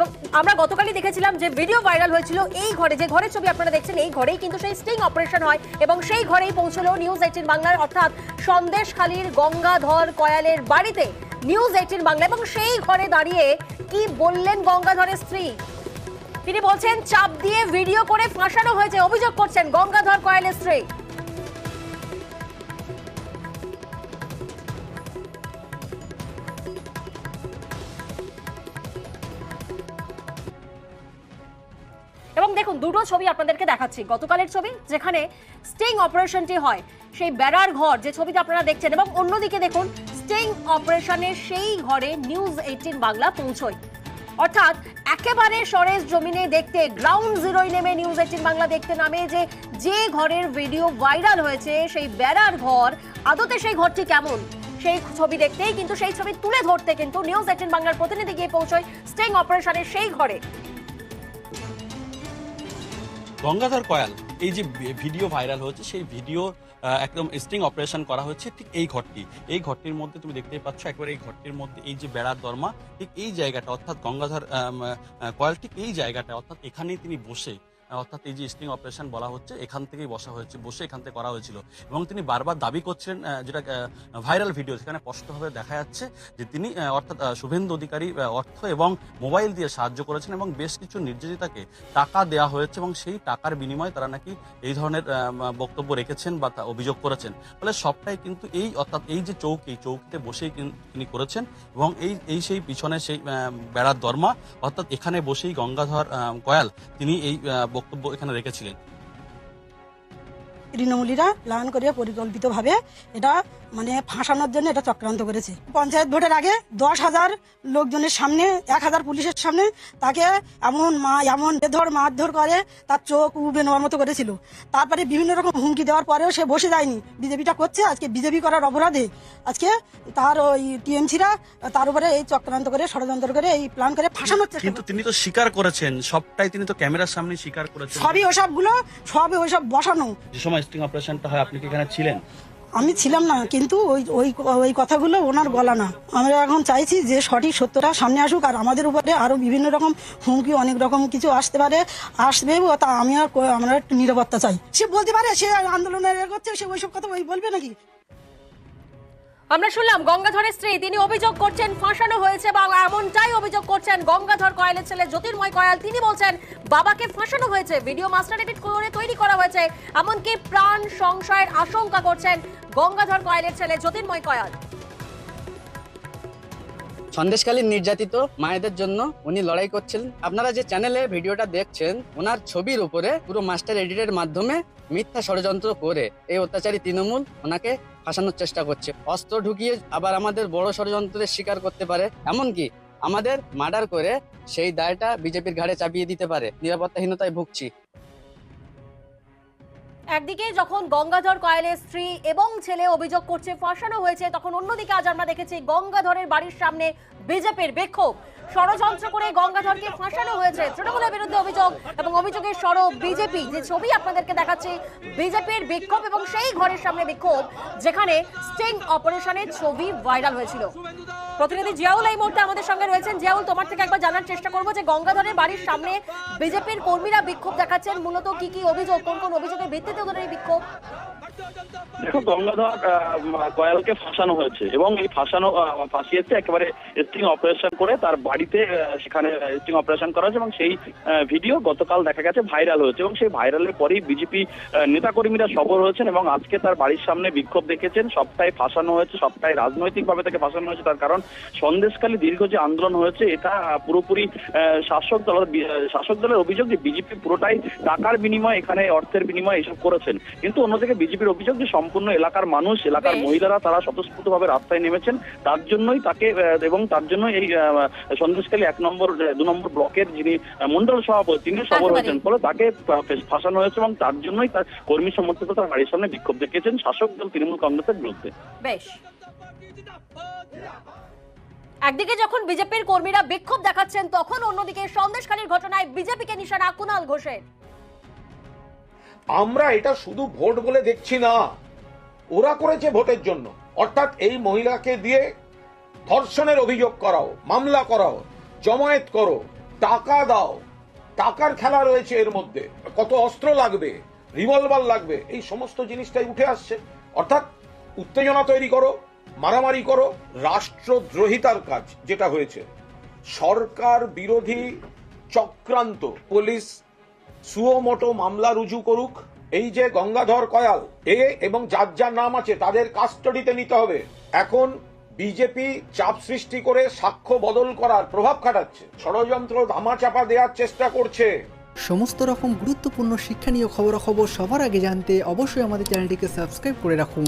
এবং আমরা গতকালই দেখেছিলাম যে ভিডিও ভাইরাল হয়েছিল এই ঘরে, যে ঘরের ছবি আপনারা দেখছেন, এই ঘরেই কিন্তু সেই স্টিং অপারেশন হয় এবং সেই ঘরেই পৌঁছলো নিউজ এইটিন বাংলার, অর্থাৎ সন্দেশখালীর গঙ্গাধর কয়ালের বাড়িতে নিউজ এইটিন বাংলা এবং সেই ঘরে দাঁড়িয়ে কি বললেন গঙ্গাধরের স্ত্রী? তিনি বলছেন, চাপ দিয়ে ভিডিও করে ফাঁসানো হয়েছে, অভিযোগ করছেন গঙ্গাধর কয়ালের স্ত্রী। দেখুন, দুটো ছবি আপনাদেরকে দেখাচ্ছি। গতকালের ছবি, যেখানে স্টিং অপারেশনটি হয়। সেই বেড়ার ঘর, যে ছবিটা আপনারা দেখছেন, এবং অন্যদিকে দেখুন, স্টিং অপারেশনের সেই ঘরে নিউজ এইটিন বাংলা পৌঁছয়। অর্থাৎ, একেবারে সরেস জমিনে দেখতে, গ্রাউন্ড জিরোয় নেমে নিউজ এইটিন বাংলা দেখতে নামে যে যে ঘরের ভিডিও ভাইরাল হয়েছে, সেই বেড়ার ঘর, আদতে সেই ঘরটি কেমন? সেই ছবি দেখতেই কিন্তু সেই ছবি তুলে ধরতে কিন্তু নিউজ এইটিন বাংলার প্রতিনিধি গিয়ে পৌঁছয় স্টিং অপারেশনের সেই ঘরে। গঙ্গাধর কয়াল, এই যে ভিডিও ভাইরাল হচ্ছে সেই ভিডিও একদম স্টিং অপারেশন করা হচ্ছে ঠিক এই ঘরটি। এই ঘরটির মধ্যে তুমি দেখতেই পাচ্ছ একবার এই ঘরটির মধ্যে এই যে বেড়ার দরমা, ঠিক এই জায়গাটা, অর্থাৎ গঙ্গাধর কয়াল ঠিক এই জায়গাটা, অর্থাৎ এখানেই তিনি বসে অর্থাৎ এই যে স্টিং অপারেশন বলা হচ্ছে, এখান থেকেই বসা হয়েছে, বসে এখান থেকে করা হয়েছিল। এবং তিনি বারবার দাবি করছিলেন যেটা ভাইরাল ভিডিও, সেখানে স্পষ্টভাবে দেখা যাচ্ছে যে তিনি অর্থাৎ শুভেন্দু অধিকারী অর্থ এবং মোবাইল দিয়ে সাহায্য করেছেন এবং বেশ কিছু নির্যাতিতাকে টাকা দেওয়া হয়েছে এবং সেই টাকার বিনিময়ে তারা নাকি এই ধরনের বক্তব্য রেখেছেন বা তা অভিযোগ করেছেন। ফলে সবটাই কিন্তু এই, অর্থাৎ এই যে চৌকি চৌকিতে বসেই তিনি করেছেন এবং এই এই সেই পিছনে সেই বেড়ার দরমা, অর্থাৎ এখানে বসেই গঙ্গাধর কয়াল, তিনি এই বক্তব্য এখানে রেখেছিলেন। তৃণমূলীরা প্ল্যান করে পরিকল্পিতভাবে এটা মানে ফাঁসানোর জন্য এটা চক্রান্ত করেছে। পঞ্চায়েত ভোটের আগে দশ হাজার লোকজনের সামনে এক হাজার পুলিশের সামনে তাকে এমন মা এমন বেধর মারধর করে তার চোখ উবে নেওয়ার মতো করেছিল। তারপরে বিভিন্ন রকম হুমকি দেওয়ার পরেও সে বসে যায়নি। বিজেপিটা করছে আজকে বিজেপি করার অপরাধে। আজকে তার ওই টিএমসিরা তার উপরে এই চক্রান্ত করে ষড়যন্ত্র করে এই প্ল্যান করে ফাঁসানোর চেষ্টা কিন্তু তিনি তো স্বীকার করেছেন সবটাই তিনি তো ক্যামেরার সামনে স্বীকার করেছেন। সবই ওসবগুলো সবই ওইসব বসানো। যে সময় স্টিং অপারেশনটা হয় আপনি কি এখানে ছিলেন? আমি ছিলাম না, কিন্তু ওই ওই ওই কথাগুলো ওনার বলা না। আমরা এখন চাইছি যে সঠিক সত্যটা সামনে আসুক, আর আমাদের উপরে আরও বিভিন্ন রকম হুমকি, অনেক রকম কিছু আসতে পারে, আসবে তা আমি আর আমরা নিরাপত্তা চাই। সে বলতে পারে, সে আন্দোলনের করছে, সে ওইসব কথা ওই বলবে নাকি? আমরা শুনলাম গঙ্গাধরের স্ত্রী, তিনি অভিযোগ করছেন ফাঁসানো হয়েছে বা এমনটাই অভিযোগ করছেন গঙ্গাধর কয়ালের ছেলে জ্যোতির্ময় কয়াল। তিনি বলছেন, বাবাকে ফাঁসানো হয়েছে, ভিডিও মাস্টার এডিট করে তৈরি করা হয়েছে, এমনকি প্রাণ সংশয়ের আশঙ্কা করছেন গঙ্গাধর কয়ালের ছেলে জ্যোতির্ময় কয়াল। সন্দেশকালীন নির্যাতিত মায়েদের জন্য উনি লড়াই করছিলেন। আপনারা যে চ্যানেলে ভিডিওটা দেখছেন, ওনার ছবির উপরে পুরো মাস্টার এডিটের মাধ্যমে মিথ্যা ষড়যন্ত্র করে এই অত্যাচারী তৃণমূল ওনাকে ফাঁসানোর চেষ্টা করছে। অস্ত্র ঢুকিয়ে আবার আমাদের বড় ষড়যন্ত্রের শিকার করতে পারে। এমনকি আমাদের মার্ডার করে সেই দায়টা বিজেপির ঘাড়ে চাপিয়ে দিতে পারে। নিরাপত্তাহীনতায় ভুগছি। একদিকে যখন গঙ্গাধর কয়ালের স্ত্রী এবং ছেলে অভিযোগ করছে, ফাঁসানো হয়েছে, তখন অন্যদিকে আজ আমরা দেখেছি গঙ্গাধরের বাড়ির সামনে বিজেপির বিক্ষোভ। ষড়যন্ত্র করে গঙ্গাধরকে ফাঁসানো হয়েছে। তৃণমূলের বিরুদ্ধে অভিযোগ এবং অভিযোগের সরব বিজেপি। যে ছবি আপনাদেরকে দেখাচ্ছি, বিজেপির বিক্ষোভ এবং সেই ঘরের সামনে বিক্ষোভ, যেখানে স্টিং অপারেশনের ছবি ভাইরাল হয়েছিল। প্রতিনিধি জিয়াউল এই মুহূর্তে আমাদের সঙ্গে রয়েছেন। জিয়াউল, তোমার থেকে একবার জানার চেষ্টা করব যে গঙ্গাধরের বাড়ির সামনে বিজেপির কর্মীরা বিক্ষোভ দেখাচ্ছেন। মূলত কি কি অভিযোগ, কোন কোন অভিযোগের ভিত্তিতে ওদের এই বিক্ষোভ? দেখো, গঙ্গাধর কয়ালকে ফাঁসানো হয়েছে এবং এই ফাঁসানো ফাঁসিয়েছে একেবারে স্টিং অপারেশন করে তার বাড়িতে সেখানে স্টিং অপারেশন করা হয়েছে এবং সেই ভিডিও গতকাল দেখা গেছে ভাইরাল হয়েছে এবং সেই ভাইরালের পরেই বিজেপি নেতাকর্মীরা সবর হয়েছেন এবং আজকে তার বাড়ির সামনে বিক্ষোভ দেখেছেন। সবটাই ফাঁসানো হয়েছে, সবটাই রাজনৈতিকভাবে তাকে ফাঁসানো হয়েছে তার কারণ সন্দেশকালী দীর্ঘ যে আন্দোলন হয়েছে, এটা পুরোপুরি শাসক দল শাসক দলের অভিযোগ যে বিজেপি পুরোটাই টাকার বিনিময়ে, এখানে অর্থের বিনিময়ে এসব করেছেন। কিন্তু অন্যদিকে বিজেপির অভিযোগ যে সম্পূর্ণ এলাকার মানুষ এলাকার মহিলারা তারা স্বতঃস্ফূর্তভাবে রাস্তায় নেমেছেন। তার জন্যই তাকে এবং তার জন্য এই আহ, সন্দেশখালী এক নম্বর দু নম্বর ব্লকের যিনি মন্ডল সভাপতি তিনি সবর হয়েছেন। ফলে তাকে ফাঁসানো হয়েছে এবং তার জন্যই তার কর্মী সমর্থক তার বাড়ির সামনে বিক্ষোভ দেখিয়েছেন। শাসক দল তৃণমূল কংগ্রেসের বিরুদ্ধে। বেশ। একদিকে যখন বিজেপির কর্মীরা বিক্ষোভ দেখাচ্ছেন তখন অন্যদিকে সন্দেশখালীর ঘটনায় বিজেপিকে নিশানা কুণাল ঘোষের। আমরা এটা শুধু ভোট বলে দেখছি না। ওরা করেছে ভোটের জন্য। অর্থাৎ এই মহিলাকে দিয়ে ধর্ষণের অভিযোগ করাও, মামলা করাও, জমায়েত করো, টাকা দাও। টাকার খেলা রয়েছে এর মধ্যে। কত অস্ত্র লাগবে, রিভলভার লাগবে, এই সমস্ত জিনিসটাই উঠে আসছে। অর্থাৎ উত্তেজনা তৈরি করো, মারামারি করো, রাষ্ট্রদ্রোহিতার কাজ যেটা হয়েছে। সরকার বিরোধী চক্রান্ত, পুলিশ সুয়োমোটো মামলা রুজু করুক। এই যে গঙ্গাধর কয়াল, এ এবং যার যার নাম আছে, তাদের কাস্টডিতে নিতে হবে। এখন বিজেপি চাপ সৃষ্টি করে সাক্ষ্য বদল করার প্রভাব খাটাচ্ছে। ষড়যন্ত্র ধামাচাপা দেওয়ার চেষ্টা করছে। সমস্ত রকম গুরুত্বপূর্ণ শিক্ষণীয় খবরাখবর সবার আগে জানতে অবশ্যই আমাদের চ্যানেলটিকে সাবস্ক্রাইব করে রাখুন।